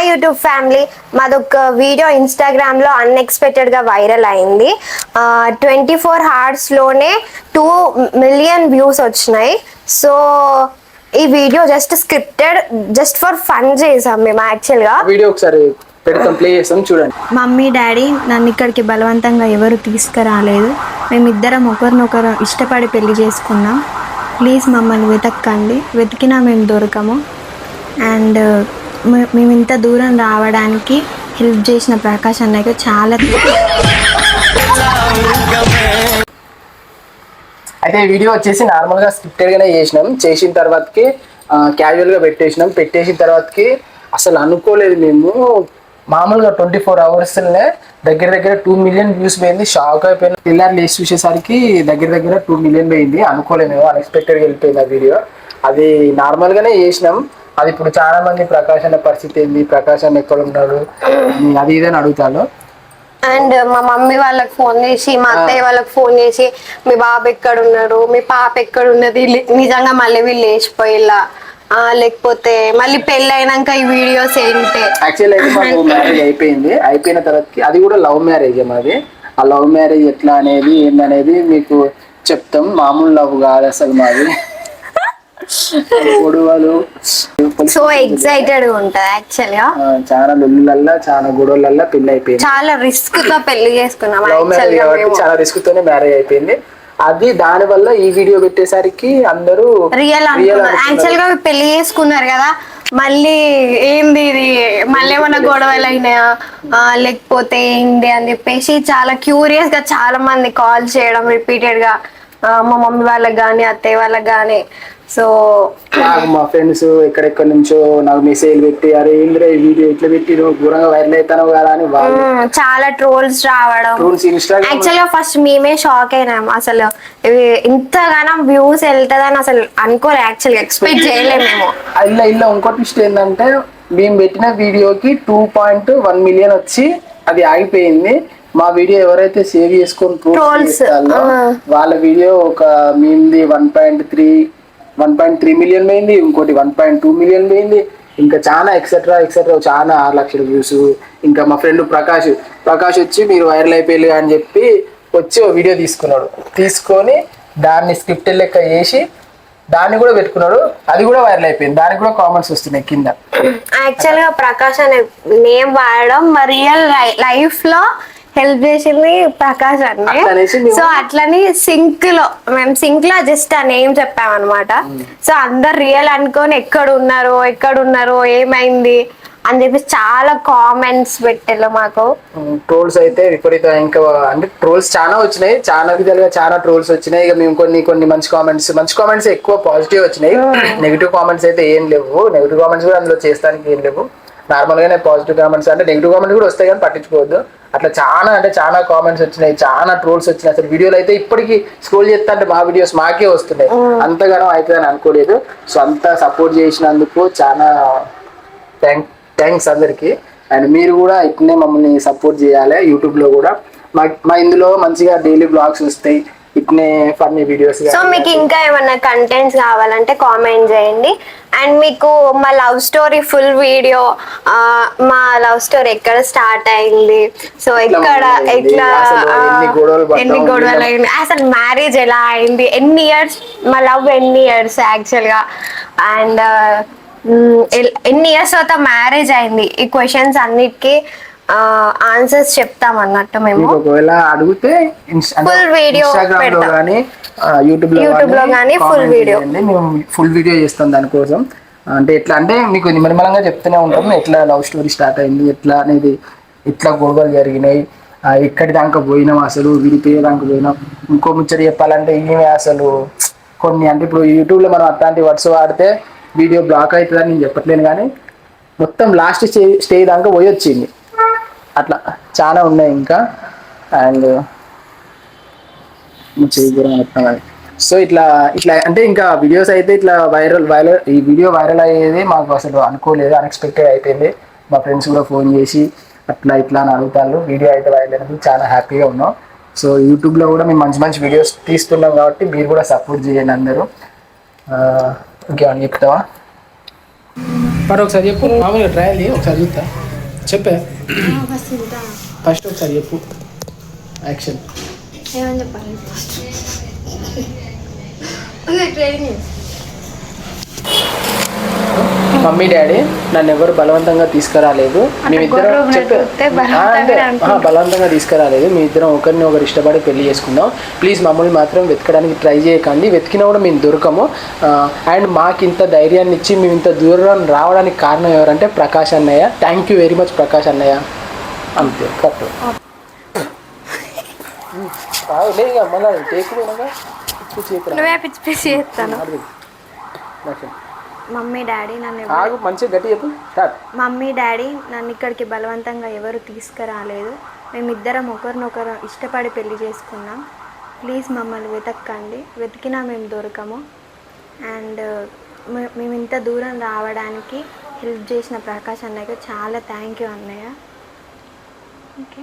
Hi YouTube family మాదొక video ఇన్స్టాగ్రామ్లో అన్ఎక్స్పెక్టెడ్గా వైరల్ అయింది. ట్వంటీ ఫోర్ హార్స్లోనే టూ మిలియన్ వ్యూస్ వచ్చినాయి. సో ఈ video just scripted just for fun చేసాం మేము యాక్చువల్గా. వీడియో ఒకసారి పెడతాం ప్లే చేస్తాం చూడండి. మమ్మీ డాడీ నన్ను ఇక్కడికి బలవంతంగా ఎవరు తీసుకురాలేదు. మేమిద్దరం ఒకరినొకరు ఇష్టపడి పెళ్ళి చేసుకున్నాం. ప్లీజ్ మమ్మల్ని వెతక్కండి వెతికినా మేము దొరకము. అండ్ మేము ఇంత దూరం రావడానికి హెల్ప్ చేసిన ప్రకాష్ అన్నయ్యకి చాలా అయితే వీడియో వచ్చేసి నార్మల్గా స్క్రిప్టెడ్గానే చేసినాం. చేసిన తర్వాతకి క్యాజువల్గా పెట్టేసినాం. పెట్టేసిన తర్వాతకి అసలు అనుకోలేదు మేము. మామూలుగా ట్వంటీ ఫోర్ అవర్స్లోనే దగ్గర దగ్గర టూ మిలియన్ వ్యూస్ పోయింది. షాక్ అయిపోయిన. పిల్లలు లేచి చూసేసరికి దగ్గర దగ్గర టూ మిలియన్ పోయింది. అనుకోలేదు మేము. వెళ్ళిపోయింది ఆ వీడియో అది నార్మల్గానే చేసినాం. అది ఇప్పుడు చాలా మంది ప్రకాశ్ అన్న పరిస్థితి ఏంది? ప్రకాశ్ అన్న ఎక్కడ ఉన్నాడు? అది ఇదని అడుగుతాను. అండ్ మా మమ్మీ వాళ్ళకి ఫోన్ చేసి మా అత్తయ్య వాళ్ళకి ఫోన్ చేసి మీ బాబు ఎక్కడ ఉన్నాడు మీ పాప ఎక్కడ ఉన్నది నిజంగా మళ్ళీ వీళ్ళు లేచిపోయిలా? ఆ, లేకపోతే మళ్ళీ పెళ్ళి అయినాక ఈ వీడియోస్ ఏంటి? యాక్చువల్ అయితే మాకు మ్యారేజ్ అయిపోయింది. అయిపోయిన తర్వాత అది కూడా లవ్ మ్యారేజ్ మాది. ఆ లవ్ మ్యారేజ్ ఎట్లా అనేది ఏందనేది మీకు చెప్తాం. మామూలు లవ్ కాదు అసలు మాది. గొడవలు సో ఎక్సైటెడ్ ఉంటది యాక్చువల్గా. ఆ, చాలా లొల్లులల్లా చాలా గొడవలల్లా పెళ్ళి అయిపోయింది. చాలా రిస్క్గా పెళ్ళి చేసుకున్నాం చాలా రిస్క్ తోనే మ్యారేజ్ అయిపోయింది. అది దాని వల్ల ఈ వీడియో పెట్టేసరికి అందరూ రియల్ యాక్చువల్గా పెళ్ళి చేసుకున్నారు కదా మళ్ళీ ఏంది ఇది? మళ్ళీ ఏమైనా గొడవలు అయినాయా? లేకపోతే ఏంటి అని చెప్పేసి చాలా క్యూరియస్గా చాలా మంది కాల్ చేయడం రిపీటెడ్గా మా మమ్మీ వాళ్ళకి కానీ అత్తయ్య వాళ్ళకి కానీ సో నాకు మా ఫ్రెండ్స్ ఎక్కడెక్కడి నుంచో నాకు మెసేజ్ పెట్టి అరే ఏంద్రా వీడియో ఇట్లా పెట్టి నువ్వు ఘోరంగా వైరల్ అవుతాను కదా అని చాలా ట్రోల్స్ రావడం. ట్రోల్స్ ఇన్స్టాగ్రామ్ యాక్చువల్గా ఫస్ట్ మేమే షాక్ అయినాం. అసలు ఇంతగానం వ్యూస్ వెళ్తుందని అసలు అనుకోలే యాక్చువల్గా ఎక్స్పెక్ట్ చేయలేము మేము ఇలా ఇలా ఇంకో ట్విస్ట్ ఏంటంటే మేము పెట్టిన వీడియోకి టూ పాయింట్ వన్ మిలియన్ వచ్చి అది ఆగిపోయింది. మా వీడియో ఎవరైతే సేవ్ చేసుకొని ట్రోల్స్. వాళ్ళ వీడియో ఒక మీది one point three one point three million పోయింది ఇంకోటి వన్ పాయింట్ టూ మిలియన్ పోయింది. ఇంకా చాలా ఎక్సెట్రా ఎక్సెట్రా చాలా ఆరు లక్షల వ్యూస్ ఇంకా మా ఫ్రెండ్ ప్రకాష్ ప్రకాష్ వచ్చి మీరు వైరల్ అయిపోయారు అని చెప్పి వచ్చి ఓ వీడియో తీసుకున్నాడు. తీసుకొని దాన్ని స్క్రిప్ట్ లెక్క చేసి దాన్ని కూడా పెట్టుకున్నాడు. అది కూడా వైరల్ అయిపోయింది. దానికి కూడా కామెంట్స్ వస్తున్నాయి కింద. యాక్చువల్గా ప్రకాష్ అనే నేమ్ వాడడం రియల్ లైఫ్లో హెల్ప్ చేసింది ప్రకాష్ అనే అట్లనేసి మేము- సో అట్లని సింక్లో మేము సింక్లో జస్ట్ ఆ నేమ్ చెప్పామన్నమాట. సో అందరు రియల్ అనుకొని ఎక్కడ ఉన్నారు ఎక్కడ ఉన్నారు ఏమైంది అని చెప్పి చాలా కామెంట్స్ పెట్టారు మాకు. ట్రోల్స్ అయితే విపరీత. ఇంకా అంటే ట్రోల్స్ చాలా వచ్చినాయి. చాలా విధాలుగా చాలా ట్రోల్స్ వచ్చినాయి. ఇక మేము కొన్ని కొన్ని మంచి కామెంట్స్ మంచి కామెంట్స్ ఎక్కువ పాజిటివ్ వచ్చినాయి. నెగిటివ్ కామెంట్స్ అయితే ఏం లేవు. నెగిటివ్ కామెంట్స్ కూడా అందులో చేస్తానికి ఏం లేవు. నార్మల్ గానే పాజిటివ్ కామెంట్స్ అంటే నెగిటివ్ కామెంట్స్ కూడా వస్తాయి కానీ పట్టించుకోవద్దు. అట్లా చాలా అంటే చాలా కామెంట్స్ వచ్చినాయి చాలా ట్రోల్స్ వచ్చినాయి. అసలు వీడియోలు అయితే ఇప్పటికీ స్క్రోల్ చేస్తా అంటే మా వీడియోస్ మాకే వస్తున్నాయి. అంతగానో అవుతుందని అనుకోలేదు. సో అంతా సపోర్ట్ చేసినందుకు చాలా థ్యాంక్ థ్యాంక్స్ అందరికి. అండ్ మీరు కూడా ఇట్లనే మమ్మల్ని సపోర్ట్ చేయాలి యూట్యూబ్లో కూడా. మా మా ఇందులో మంచిగా డైలీ బ్లాగ్స్ వస్తాయి. ఇట్నే ఫన్నీ వీడియోస్ సో మీకు ఇంకా ఏమైనా కంటెంట్స్ కావాలంటే కామెంట్ చేయండి. అండ్ మీకు మా లవ్ స్టోరీ ఫుల్ వీడియో మా లవ్ స్టోరీ ఎక్కడ స్టార్ట్ అయింది? సో ఎక్కడ? ఎట్లా గొడవలు? ఎన్ని గొడవలు అయింది అసలు మ్యారేజ్ ఎలా అయింది? ఎన్ని ఇయర్స్ మా లవ్ ఎన్ని ఇయర్స్ యాక్చువల్గా? అండ్ ఎన్ని ఇయర్స్ తర్వాత మ్యారేజ్ అయింది? ఈ క్వశ్చన్స్ అన్నిటికీ ఆన్సర్స్ చెప్తాం అన్నట్టు మేము. మీకు ఒకవేళ అడిగితే Full video ఇన్స్టాగ్రామ్లో యూట్యూబ్లో గానీ full video. మేము ఫుల్ వీడియో చేస్తాం దానికోసం. అంటే ఎట్లా అంటే మీకు నిమ్మలంగా చెప్తూనే ఉంటాం. ఎట్లా లవ్ స్టోరీ స్టార్ట్ అయింది ఎట్లా అనేది ఎట్లా గొడవలు జరిగినాయి ఎక్కడి దాకా పోయినాం అసలు విడిపోయే దాకా పోయినాం. ఇంకో ముచ్చట చెప్పాలంటే ఈమె అసలు కొన్ని అంటే ఇప్పుడు యూట్యూబ్లో మనం అట్లాంటి వర్డ్స్ వాడితే వీడియో బ్లాక్ అవుతుందని నేను చెప్పట్లేను కానీ మొత్తం లాస్ట్ స్టే స్టేజ్ దాకా పోయి వచ్చింది అట్లా చాలా ఉన్నాయి ఇంకా. అండ్ సో ఇట్లా ఇట్లా అంటే ఇంకా వీడియోస్ అయితే ఇట్లా వైరల్ వైరల్ ఈ వీడియో వైరల్ అయ్యేది మాకు అసలు అనుకోలేదు అన్ఎక్స్పెక్టెడ్ అయిపోయింది. మా ఫ్రెండ్స్ కూడా ఫోన్ చేసి అట్లా ఇట్లా అని అడుగుతారు వీడియో అయితే వైరల్ అయినప్పుడు చాలా హ్యాపీగా ఉన్నాం. సో యూట్యూబ్లో కూడా మేము మంచి మంచి వీడియోస్ తీస్తున్నాం కాబట్టి మీరు కూడా సపోర్ట్ చేయండి అందరూ. ఇంకేమని చెప్తావా? మరి ఒకసారి చెప్పు. మామూలుగా ట్రయల్ ఒకసారి చూస్తా. చెప్పే? ఫస్ట్ ఒకసారి చెప్పు. యాక్షన్ ఏమని చెప్పాలి ట్రైనింగ్ మమ్మీ డాడీ నన్ను ఎవరు బలవంతంగా తీసుకురాలేదు మేమిద్దరం గొర్రె చెప్పే ఉన్నట్టు ఆ, బలవంతంగా తీసుకురాలేదు మీ ఇద్దరం ఒకరిని ఒకరు ఇష్టపడి పెళ్ళి చేసుకుందాం ప్లీజ్ మమ్మల్ని మాత్రం వెతకడానికి ట్రై చేయకండి వెతికినా కూడా మేము దొరకము అండ్ మాకు ఇంత ధైర్యాన్ని ఇచ్చి మేము ఇంత దూరం రావడానికి కారణం ఎవరంటే ప్రకాష్ అన్నయ్య thank you very much Prakash అన్నయ్య అంతే కరెక్ట్ లేదు మళ్ళీ టేక్ నువ్వే పిచ్చి పిచ్చి చేస్తాను మమ్మీ డాడీ నన్ను ఎవరు- ఆగు మంచిగా గట్టి చెప్పు. స్టార్ట్. మమ్మీ డాడీ నన్ను ఇక్కడికి బలవంతంగా ఎవరు తీసుకురాలేదు. మేమిద్దరం ఒకరినొకరు ఇష్టపడి పెళ్ళి చేసుకున్నాం. ప్లీజ్ మమ్మల్ని వెతక్కండి. వెతికినా మేము దొరకము. అండ్ మేము ఇంత దూరం రావడానికి హెల్ప్ చేసిన ప్రకాష్ అన్నయ్యకి చాలా థ్యాంక్ యూ అన్నయ్య. ఓకే.